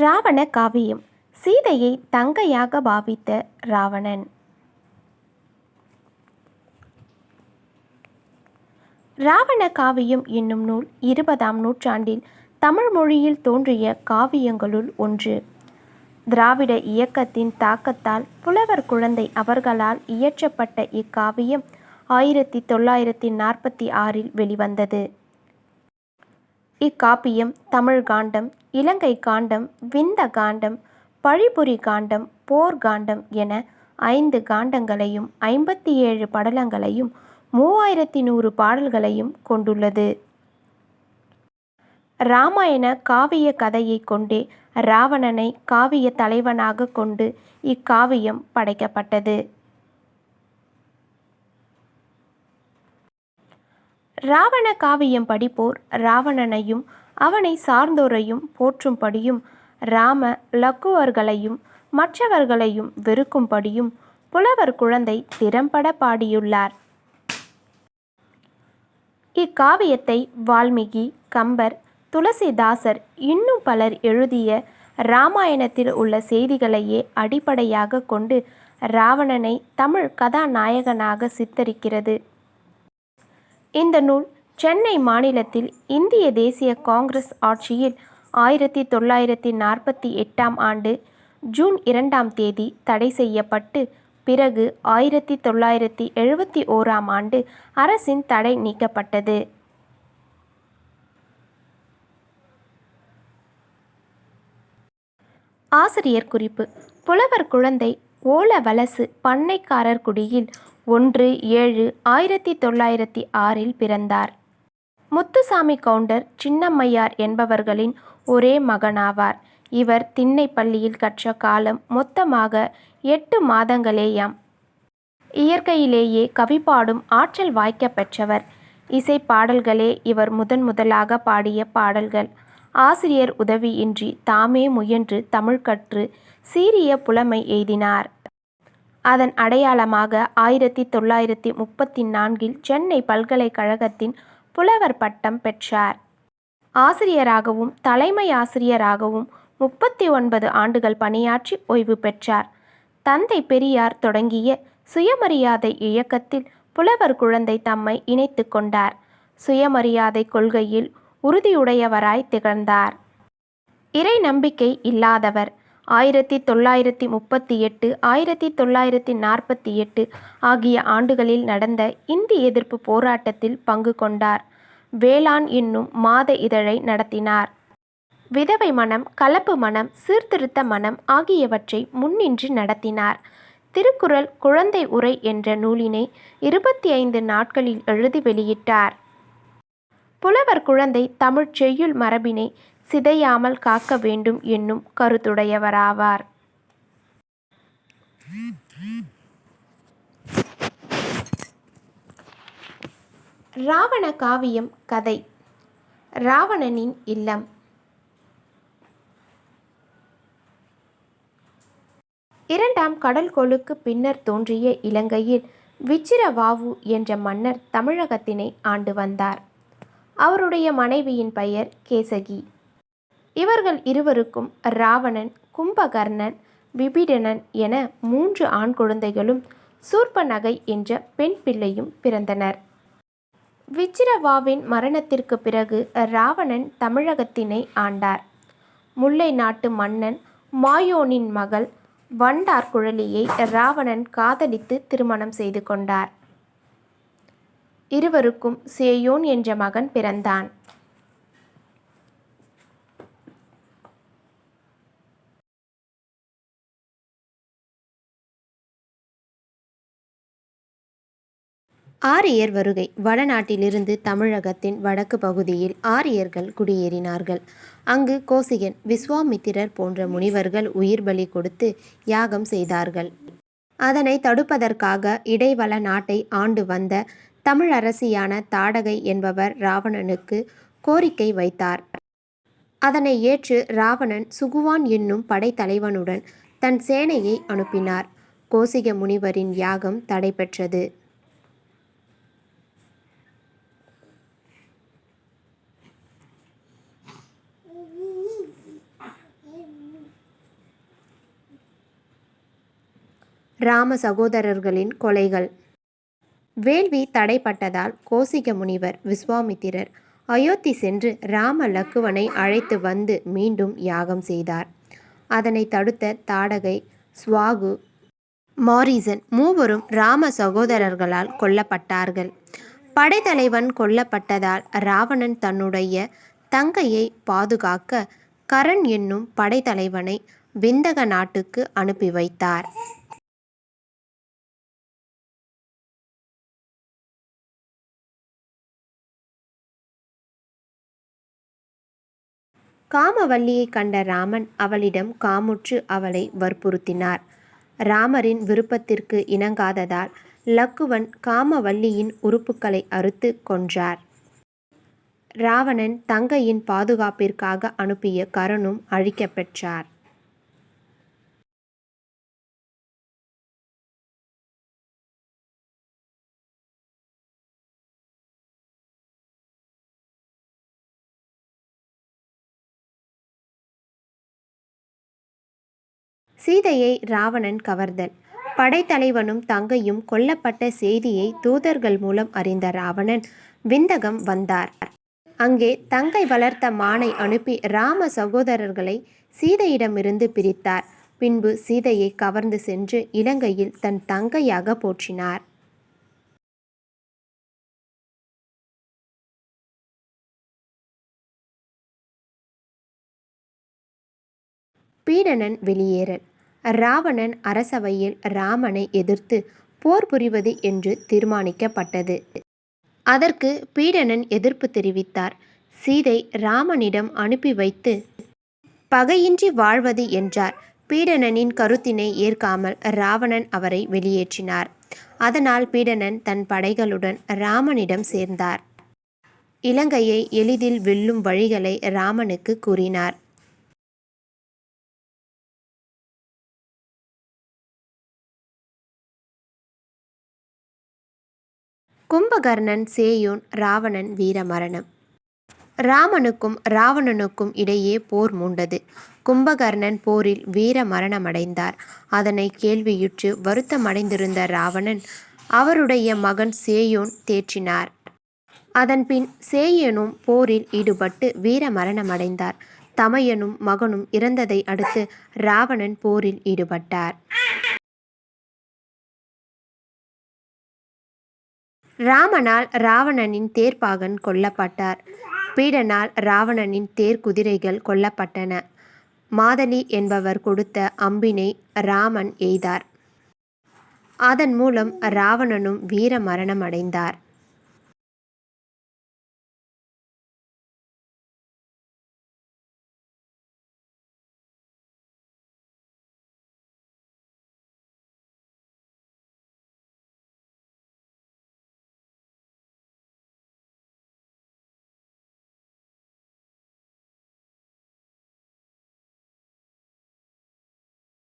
ராவண காவியம். சீதையை தங்கையாக பாவித்த ராவணன். ராவண காவியம் என்னும் நூல் இருபதாம் நூற்றாண்டில் தமிழ் மொழியில் தோன்றிய காவியங்களுள் ஒன்று. திராவிட இயக்கத்தின் தாக்கத்தால் புலவர் குழந்தை அவர்களால் இயற்றப்பட்ட இக்காவியம் ஆயிரத்தி தொள்ளாயிரத்தி நாற்பத்தி ஆறில் வெளிவந்தது. இக்காப்பியம் தமிழ் காண்டம் இலங்கை காண்டம் விந்த காண்டம் பழிபுரி காண்டம் போர் காண்டம் என ஐந்து காண்டங்களையும் ஐம்பத்தி ஏழு படலங்களையும் மூவாயிரத்தி நூறு பாடல்களையும் கொண்டுள்ளது. இராமாயண காவிய கதையை கொண்டே ராவணனை காவிய தலைவனாக கொண்டு இக்காவியம் படைக்கப்பட்டது. ராவண காவியம் படிப்போர் ராவணனையும் அவனை சார்ந்தோரையும் போற்றும்படியும் ராம லக்குவர்களையும் மற்றவர்களையும் வெறுக்கும்படியும் புலவர் குழந்தை திறம்பட பாடியுள்ளார். இக்காவியத்தை வால்மீகி கம்பர் துளசிதாசர் இன்னும் பலர் எழுதிய இராமாயணத்தில் உள்ள செய்திகளையே அடிப்படையாக கொண்டு ராவணனை தமிழ் கதாநாயகனாக சித்தரிக்கிறது. இந்த நூல் சென்னை மாநிலத்தில் இந்திய தேசிய காங்கிரஸ் ஆட்சியில் ஆயிரத்தி தொள்ளாயிரத்தி நாற்பத்தி எட்டாம் ஆண்டு ஜூன் இரண்டாம் தேதி தடை செய்யப்பட்டு பிறகு ஆயிரத்தி தொள்ளாயிரத்தி எழுபத்தி ஓராம் ஆண்டு அரசின் தடை நீக்கப்பட்டது. ஆசிரியர் குறிப்பு. புலவர் குழந்தை ஓலவலசு பண்ணைக்காரர் குடியில் ஒன்று ஏழு ஆயிரத்தி தொள்ளாயிரத்தி ஆறில் பிறந்தார். முத்துசாமி கவுண்டர் சின்னம்மையார் என்பவர்களின் ஒரே மகனாவார். இவர் திண்ணை பள்ளியில் கற்ற காலம் மொத்தமாக எட்டு மாதங்களேயாம். இயற்கையிலேயே கவி பாடும் ஆற்றல் வாய்க்க பெற்றவர். இசை பாடல்களே இவர் முதன் முதலாக பாடிய பாடல்கள். ஆசிரியர் உதவியின்றி தாமே முயன்று தமிழ் கற்று சீரிய புலமை எய்தினார். அதன் அடையாளமாக ஆயிரத்தி தொள்ளாயிரத்தி முப்பத்தி நான்கில் சென்னை பல்கலைக்கழகத்தின் புலவர் பட்டம் பெற்றார். ஆசிரியராகவும் தலைமை ஆசிரியராகவும் முப்பத்தி ஒன்பது ஆண்டுகள் பணியாற்றி ஓய்வு பெற்றார். தந்தை பெரியார் தொடங்கிய சுயமரியாதை இயக்கத்தில் புலவர் குழந்தை தம்மை இணைத்து கொண்டார். சுயமரியாதை கொள்கையில் உறுதியுடையவராய் திகழ்ந்தார். இறை நம்பிக்கை இல்லாதவர் ஆயிரத்தி தொள்ளாயிரத்தி முப்பத்தி எட்டு ஆயிரத்தி தொள்ளாயிரத்தி நாற்பத்தி எட்டு ஆகிய ஆண்டுகளில் நடந்த இந்தி எதிர்ப்பு போராட்டத்தில் பங்கு கொண்டார். வேளாண் என்னும் மாத இதழை நடத்தினார். விதவை மனம் கலப்பு மனம் சீர்திருத்த மனம் ஆகியவற்றை முன்னின்று நடத்தினார். திருக்குறள் குழந்தை உரை என்ற நூலினை இருபத்தி ஐந்து நாட்களில் எழுதி வெளியிட்டார். புலவர் குழந்தை தமிழ்ச் செய்யுள் மரபினை சிதையாமல் காக்க வேண்டும் என்னும் கருத்துடையவராவார். ராவண காவியம் கதை. ராவணனின் இல்லம். இரண்டாம் கடல் பின்னர் தோன்றிய இலங்கையில் விச்சிரவாவு என்ற மன்னர் தமிழகத்தினை ஆண்டு வந்தார். அவருடைய மனைவியின் பெயர் கேசகி. இவர்கள் இருவருக்கும் ராவணன் கும்பகர்ணன் விபீடனன் என மூன்று ஆண் குழந்தைகளும் சூர்பநகை என்ற பெண் பிள்ளையும் பிறந்தனர். விச்சிரவாவின் மரணத்திற்கு பிறகு ராவணன் தமிழகத்தினை ஆண்டார். முல்லை நாட்டு மன்னன் மாயோனின் மகள் வண்டார் குழலியை ராவணன் காதலித்து திருமணம் செய்து கொண்டார். இருவருக்கும் சேயோன் என்ற மகன் பிறந்தான். ஆரியர் வருகை. வடநாட்டிலிருந்து தமிழகத்தின் வடக்கு பகுதியில் ஆரியர்கள் குடியேறினார்கள். அங்கு கோசிகன் விஸ்வாமித்திரர் போன்ற முனிவர்கள் உயிர் பலி கொடுத்து யாகம் செய்தார்கள். அதனை தடுப்பதற்காக இடைவள நாட்டை ஆண்டு வந்த தமிழரசியான தாடகை என்பவர் ராவணனுக்கு கோரிக்கை வைத்தார். அதனை ஏற்று ராவணன் சுகுவான் என்னும் படைத்தலைவனுடன் தன் சேனையை அனுப்பினார். கோசிக முனிவரின் யாகம் தடைபெற்றது. ராம சகோதரர்களின் கொலைகள். வேள்வி தடைப்பட்டதால் கோசிக முனிவர் விஸ்வாமித்திரர் அயோத்தி சென்று ராம லக்குவனை அழைத்து வந்து மீண்டும் யாகம் செய்தார். அதனை தடுத்த தாடகை ஸ்வாகு மாரிசன் மூவரும் ராம சகோதரர்களால் கொல்லப்பட்டார்கள். படைத்தலைவன் கொல்லப்பட்டதால் ராவணன் தன்னுடைய தங்கையை பாதுகாக்க கரண் என்னும் படைத்தலைவனை விந்தக நாட்டுக்கு அனுப்பி வைத்தார். காமவல்லியை கண்ட ராமன் அவளிடம் காமுற்று அவளை வற்புறுத்தினார். ராமரின் விருப்பத்திற்கு இணங்காததால் லக்குவன் காமவல்லியின் உறுப்புக்களை அறுத்து கொன்றார். ராவணன் தங்கையின் பாதுகாப்பிற்காக அனுப்பிய கரனும் அழிக்கப்பெற்றார் சீதையை ராவணன் கவர்தல் படைத்தலைவனும் தங்கையும் கொல்லப்பட்ட செய்தியை தூதர்கள் மூலம் அறிந்த ராவணன் விந்தகம் வந்தார். அங்கே தங்கை வளர்த்த மானை அனுப்பி ராம சகோதரர்களை சீதையிடமிருந்து பிரித்தார். பின்பு சீதையை கவர்ந்து சென்று இலங்கையில் தன் தங்கையாக போற்றினார். பீடனன் வெளியேறல். ராவணன் அரசவையில் ராமனை எதிர்த்து போர் புரிவது என்று தீர்மானிக்கப்பட்டது. அதற்கு பீடனன் எதிர்ப்பு தெரிவித்தார். சீதை ராமனிடம் அனுப்பி வைத்து பகையின்றி வாழ்வது என்றார். பீடனனின் கருத்தினை ஏற்காமல் ராவணன் அவரை வெளியேற்றினார். அதனால் பீடனன் தன் படைகளுடன் ராமனிடம் சேர்ந்தார். இலங்கையை எளிதில் வெல்லும் வழிகளை ராமனுக்கு கூறினார். கும்பகர்ணன் சேயோன் ராவணன் வீரமரணம் ராமனுக்கும் ராவணனுக்கும் இடையே போர் மூண்டது. கும்பகர்ணன் போரில் வீர மரணமடைந்தார். அதனை கேள்வியுற்று வருத்தமடைந்திருந்த ராவணன் அவருடைய மகன் சேயோன் தேற்றினார். அதன்பின் சேயனும் போரில் ஈடுபட்டு வீர மரணமடைந்தார். தமையனும் மகனும் இறந்ததை அடுத்து ராவணன் போரில் ஈடுபட்டார். ராமனால் ராவணனின் தேர்ப்பாகன் கொல்லப்பட்டார். பீடனால் ராவணனின் தேர் குதிரைகள் கொல்லப்பட்டன. மாதலி என்பவர் கொடுத்த அம்பினை ராமன் எய்தார். அதன் மூலம் ராவணனும் வீர மரணம் அடைந்தார்